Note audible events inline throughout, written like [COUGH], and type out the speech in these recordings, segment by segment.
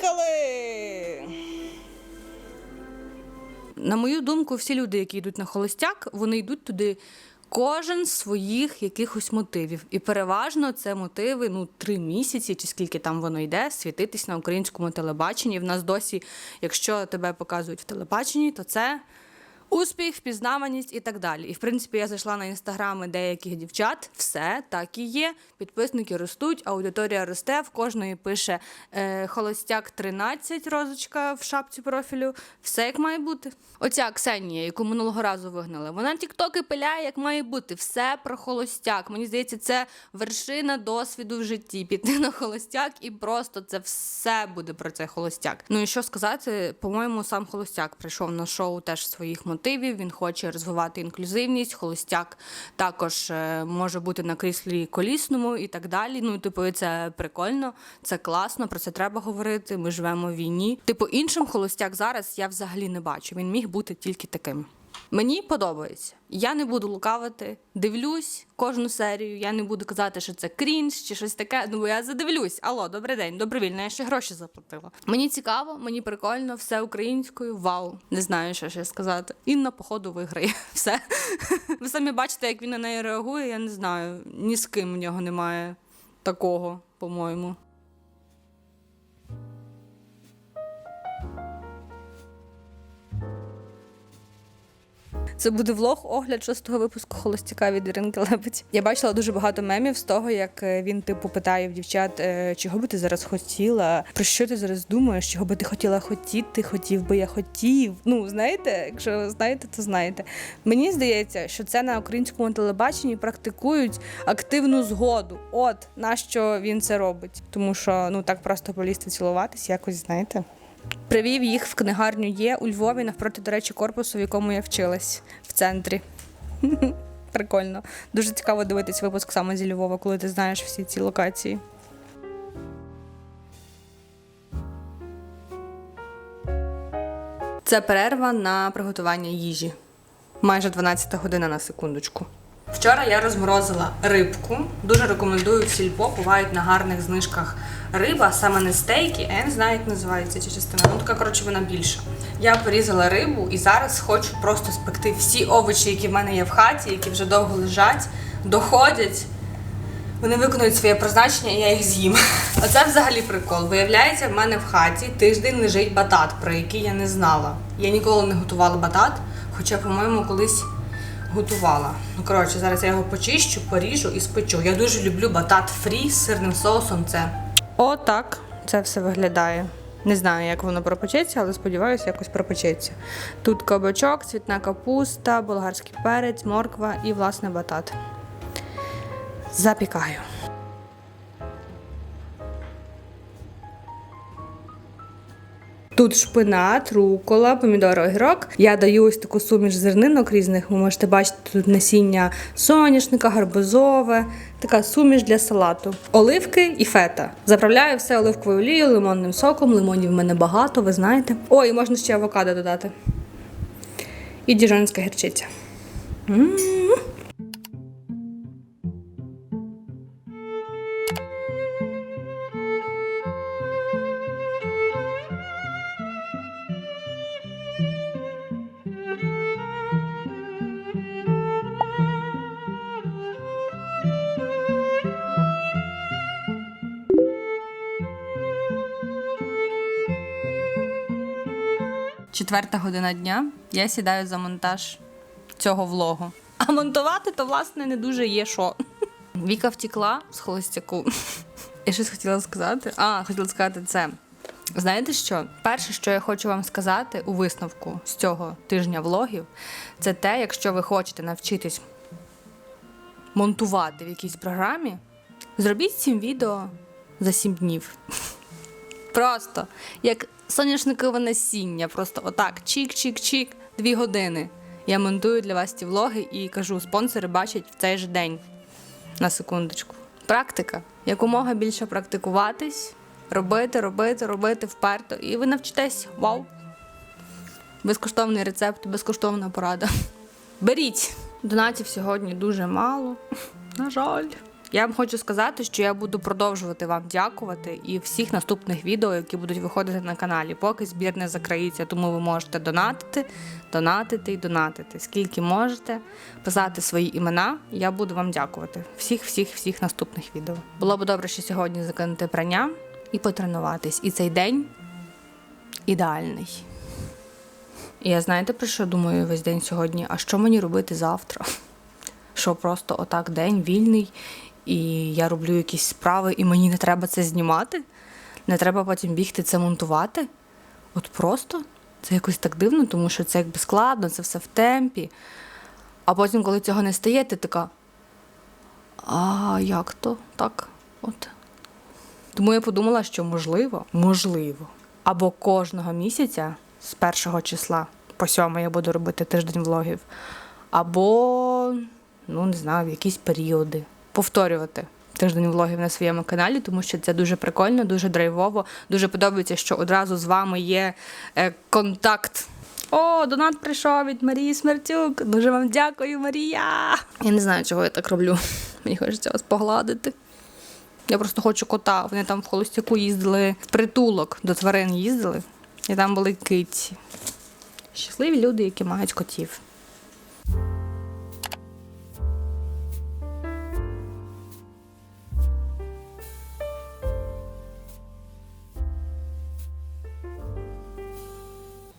Поїхали! На мою думку, всі люди, які йдуть на холостяк, вони йдуть туди кожен з своїх якихось мотивів. І переважно це мотиви ну, три місяці, чи скільки там воно йде, світитись на українському телебаченні. В нас досі, якщо тебе показують в телебаченні, то це успіх, впізнаваність і так далі. І в принципі, я зайшла на інстаграми деяких дівчат, все так і є. Підписники ростуть, аудиторія росте. В кожної пише е, холостяк 13 розочка в шапці профілю. Все як має бути. Оця Ксенія, яку минулого разу вигнали, вона тіктоки пиляє, як має бути. Все про холостяк. Мені здається, це вершина досвіду в житті. Піти на холостяк і просто це все буде про це холостяк. Ну і що сказати, по-моєму, сам холостяк прийшов на шоу теж своїх мотивів. Він хоче розвивати інклюзивність. Холостяк також е, може бути на кріслі колісному і так далі. Ну, типу, це прикольно, це класно, про це треба говорити. Ми живемо в війні. Типу, іншим холостяк зараз я взагалі не бачу. Він міг бути тільки таким. Мені подобається. Я не буду лукавити, дивлюсь кожну серію. Я не буду казати, що це крінж чи щось таке. Ну я задивлюсь. Алло, добрий день, добровільно, я ще гроші заплатила. Мені цікаво, мені прикольно, все українською. Вау, не знаю, що ще сказати. Інна, походу, виграє. [LAUGHS] Все. Ви самі бачите, як він на неї реагує. Я не знаю. Ні з ким в нього немає такого, по-моєму. Це буде влог огляд шостого випуску холостяка від Іринки Лебедь. Я бачила дуже багато мемів з того, як е, він типу питає в дівчат, е, чого би ти зараз хотіла, про що ти зараз думаєш, чого би ти хотіла хотіти, хотів би я хотів. Ну знаєте, якщо знаєте, то знаєте. Мені здається, що це на українському телебаченні практикують активну згоду. От на що він це робить, тому що ну так просто полізти цілуватись, якось знаєте. Привів їх в книгарню є у Львові навпроти, до речі, корпусу, в якому я вчилась в центрі. [LAUGHS] Прикольно. Дуже цікаво дивитись випуск саме зі Львова, коли ти знаєш всі ці локації. Це перерва на приготування їжі. Майже 12 година на секундочку. Вчора я розморозила рибку. Дуже рекомендую в сільпо. Бувають на гарних знижках риба, саме не стейки, я не знаю, як називається ця частина. Ну така коротше вона більша. Я порізала рибу і зараз хочу просто спекти всі овочі, які в мене є в хаті, які вже довго лежать, доходять. Вони виконують своє призначення, і я їх з'їм. [LAUGHS] Оце взагалі прикол. Виявляється, в мене в хаті тиждень лежить батат, про який я не знала. Я ніколи не готувала батат, хоча, по-моєму, колись готувала. Ну, коротше, зараз я його почищу, поріжу і спечу. Я дуже люблю батат фрі з сирним соусом. Це отак це все виглядає. Не знаю, як воно пропечеться, але сподіваюся, якось пропечеться. Тут кабачок, цвітна капуста, болгарський перець, морква і, власне, батат. Запікаю. Тут шпинат, рукола, помідор, огірок. Я даю ось таку суміш зернинок різних. Ви можете бачити тут насіння соняшника, гарбузове, така суміш для салату. Оливки і фета. Заправляю все оливковою олією, лимонним соком. Лимонів в мене багато, ви знаєте. О, і можна ще авокадо додати. І діжонська гірчиця. М. Четверта година дня. Я сідаю за монтаж цього влогу. А монтувати то, власне, не дуже є що. Віка втекла з холостяку. Я щось хотіла сказати. А, хотіла сказати це. Знаєте що? Перше, що я хочу вам сказати у висновку з цього тижня влогів, це те, якщо ви хочете навчитись монтувати в якійсь програмі, зробіть сім відео за сім днів. Просто як соняшникове насіння. Просто отак, чик-чик-чик, дві години. Я монтую для вас ці влоги і кажу, спонсори бачать в цей же день. На секундочку. Практика. Якомога більше практикуватись, робити, робити, робити вперто. І ви навчитесь. Вау! Безкоштовний рецепт, безкоштовна порада. Беріть! Донатів сьогодні дуже мало. [LAUGHS] На жаль. Я вам хочу сказати, що я буду продовжувати вам дякувати і всіх наступних відео, які будуть виходити на каналі, поки збір не закриється. Тому ви можете донатити, донатити і донатити. Скільки можете писати свої імена, я буду вам дякувати. Всіх, всіх, всіх наступних відео. Було б добре, що сьогодні закинути прання і потренуватись. І цей день ідеальний. І я знаєте про що думаю весь день сьогодні? А що мені робити завтра? Що просто отак день вільний, і я роблю якісь справи, і мені не треба це знімати? Не треба потім бігти це монтувати? От просто це якось так дивно, тому що це якби складно, це все в темпі. А потім, коли цього не стає, ти така. А як то? Так, от. Тому я подумала, що можливо, можливо, або кожного місяця з першого числа по сьомий я буду робити тиждень влогів, або, ну не знаю, в якісь періоди повторювати тиждень влогів на своєму каналі, тому що це дуже прикольно, дуже драйвово. Дуже подобається, що одразу з вами є е, контакт. О, донат прийшов від Марії Смертюк. Дуже вам дякую, Марія. Я не знаю, чого я так роблю. [LAUGHS] Мені хочеться вас погладити. Я просто хочу кота. Вони там в холостяку їздили в притулок до тварин їздили, і там були киті. Щасливі люди, які мають котів.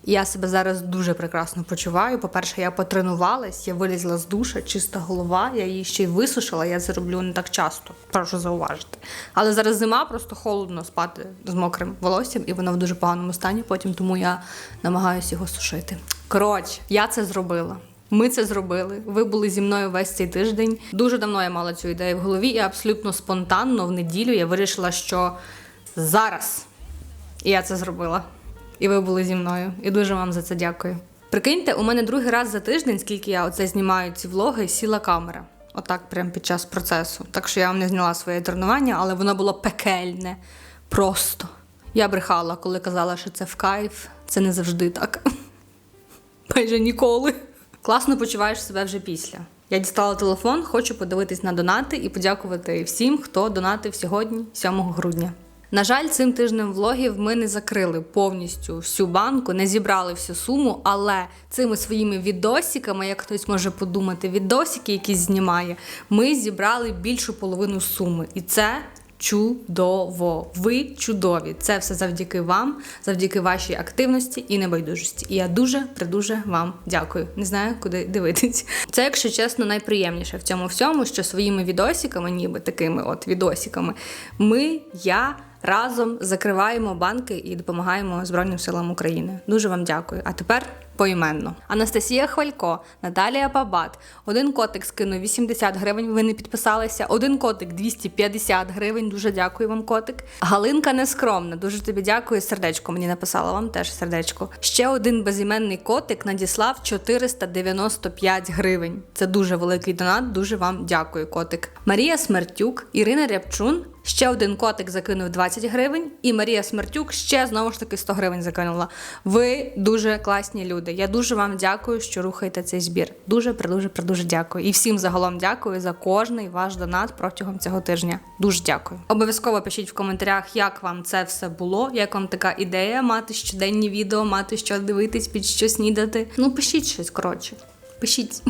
Я себе зараз дуже прекрасно почуваю. По-перше, я потренувалась, я вилізла з душа, чиста голова, я її ще й висушила, я це роблю не так часто, прошу зауважити. Але зараз зима, просто холодно спати з мокрим волоссям, і воно в дуже поганому стані потім, тому я намагаюся його сушити. Коротше, я це зробила. Ми це зробили. Ви були зі мною весь цей тиждень. Дуже давно я мала цю ідею в голові, і абсолютно спонтанно в неділю я вирішила, що зараз я це зробила. І ви були зі мною. І дуже вам за це дякую. Прикиньте, у мене другий раз за тиждень, скільки я оце знімаю ці влоги, сіла камера. Отак, прямо під час процесу. Так що я вам не зняла своє тренування, але воно було пекельне. Просто. Я брехала, коли казала, що це в кайф. Це не завжди так. [LAUGHS] Майже ніколи. Класно почуваєш себе вже після. Я дістала телефон, хочу подивитись на донати і подякувати всім, хто донатив сьогодні, 7 грудня. На жаль, цим тижнем влогів ми не закрили повністю всю банку, не зібрали всю суму, але цими своїми відосиками, як хтось може подумати, відосики, які знімає, ми зібрали більшу половину суми. І це чудово. Ви чудові. Це все завдяки вам, завдяки вашій активності і небайдужості. І я дуже придуже вам дякую. Не знаю, куди дивитись. Це, якщо чесно, найприємніше в цьому всьому, що своїми відосиками, ніби такими от відосиками, ми, я. Разом закриваємо банки і допомагаємо Збройним силам України. Дуже вам дякую. А тепер поіменно. Анастасія Хвалько, Наталія Бабат. Один котик скинув 80 гривень. Ви не підписалися. Один котик 250 гривень. Дуже дякую вам, котик. Галинка нескромна. Дуже тобі дякую. Сердечко мені написала вам теж сердечко. Ще один безіменний котик надіслав 495 гривень. Це дуже великий донат. Дуже вам дякую, котик. Марія Смертюк, Ірина Рябчун. Ще один котик закинув 20 гривень, і Марія Смертюк ще знову ж таки 100 гривень закинула. Ви дуже класні люди. Я дуже вам дякую, що рухаєте цей збір. Дуже придуже придуже дякую. І всім загалом дякую за кожний ваш донат протягом цього тижня. Дуже дякую. Обов'язково пишіть в коментарях, як вам це все було, як вам така ідея мати щоденні відео, мати що дивитись, під що снідати. Ну пишіть щось коротше. Пишіть.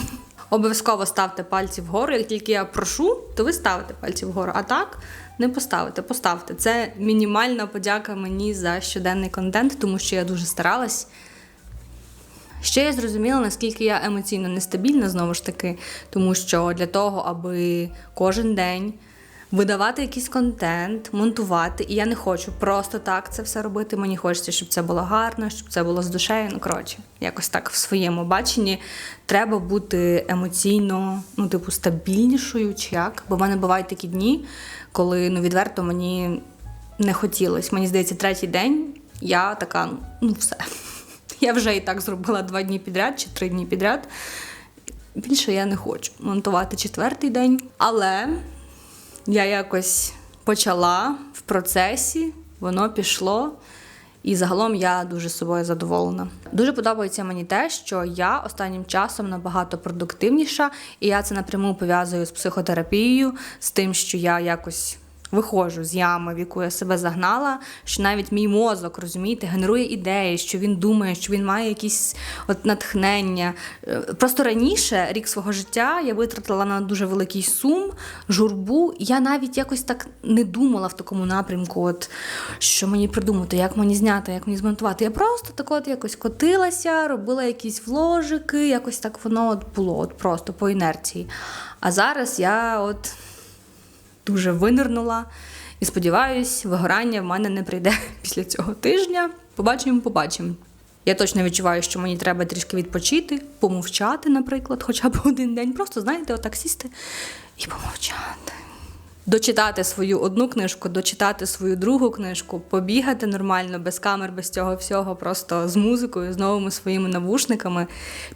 Обов'язково ставте пальці вгору. Як тільки я прошу, то ви ставите пальці вгору. А так не поставите, поставте. Це мінімальна подяка мені за щоденний контент, тому що я дуже старалась. Ще я зрозуміла, наскільки я емоційно нестабільна, знову ж таки, тому що для того, аби кожен день видавати якийсь контент, монтувати, і я не хочу просто так це все робити. Мені хочеться, щоб це було гарно, щоб це було з душею. Ну, коротше, якось так в своєму баченні треба бути емоційно, ну, типу, стабільнішою чи як. Бо в мене бувають такі дні, коли ну, відверто мені не хотілося. Мені здається, третій день я така, ну все. [LAUGHS] Я вже і так зробила два дні підряд чи три дні підряд. Більше я не хочу монтувати четвертий день. Але я якось почала в процесі, воно пішло. І загалом я дуже собою задоволена. Дуже подобається мені те, що я останнім часом набагато продуктивніша, і я це напряму пов'язую з психотерапією, з тим, що я якось виходжу з ями, в яку я себе загнала, що навіть мій мозок, розумієте, генерує ідеї, що він думає, що він має якісь от натхнення. Е, Просто раніше, рік свого життя, я витратила на дуже великий сум, журбу. Я навіть якось так не думала в такому напрямку, от що мені придумати, як мені зняти, як мені змонтувати. Я просто так от якось котилася, робила якісь вложики, якось так воно от було, от просто по інерції. А зараз я от дуже винирнула. І сподіваюсь, вигорання в мене не прийде [LAUGHS] після цього тижня. Побачимо, побачимо. Я точно відчуваю, що мені треба трішки відпочити, помовчати, наприклад, хоча б один день. Просто, знаєте, отак сісти і помовчати. Дочитати свою одну книжку, дочитати свою другу книжку, побігати нормально, без камер, без цього всього, просто з музикою, з новими своїми навушниками,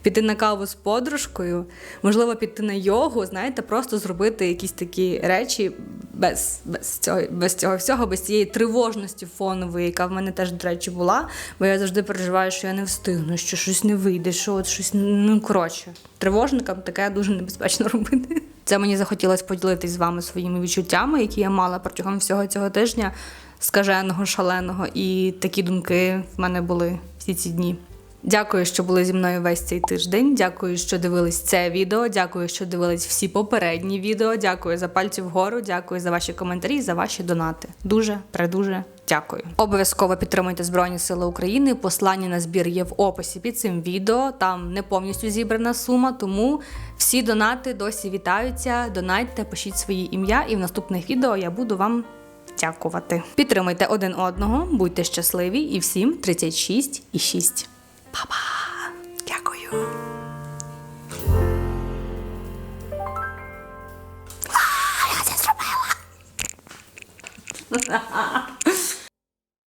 піти на каву з подружкою, можливо, піти на йогу, знаєте, просто зробити якісь такі речі без, без, цього, без цього всього, без цієї тривожності фонової, яка в мене теж, до речі, була. Бо я завжди переживаю, що я не встигну, що щось не вийде, що от щось ну коротше. Тривожникам таке дуже небезпечно [LAUGHS] робити. Це мені захотілося поділитись з вами своїми відчуттями, які я мала протягом всього цього тижня, скаженого, шаленого, і такі думки в мене були всі ці дні. Дякую, що були зі мною весь цей тиждень. Дякую, що дивились це відео. Дякую, що дивились всі попередні відео. Дякую за пальці вгору. Дякую за ваші коментарі, за ваші донати. Дуже предуже дякую. Обов'язково підтримуйте Збройні Сили України. Послання на збір є в описі під цим відео. Там не повністю зібрана сума, тому всі донати досі вітаються. Донайте, пишіть свої ім'я, і в наступних відео я буду вам. Дякувати. Підтримуйте один одного, будьте щасливі і всім 36 і 6. Па-па! Дякую. Я це зробила. [LAUGHS]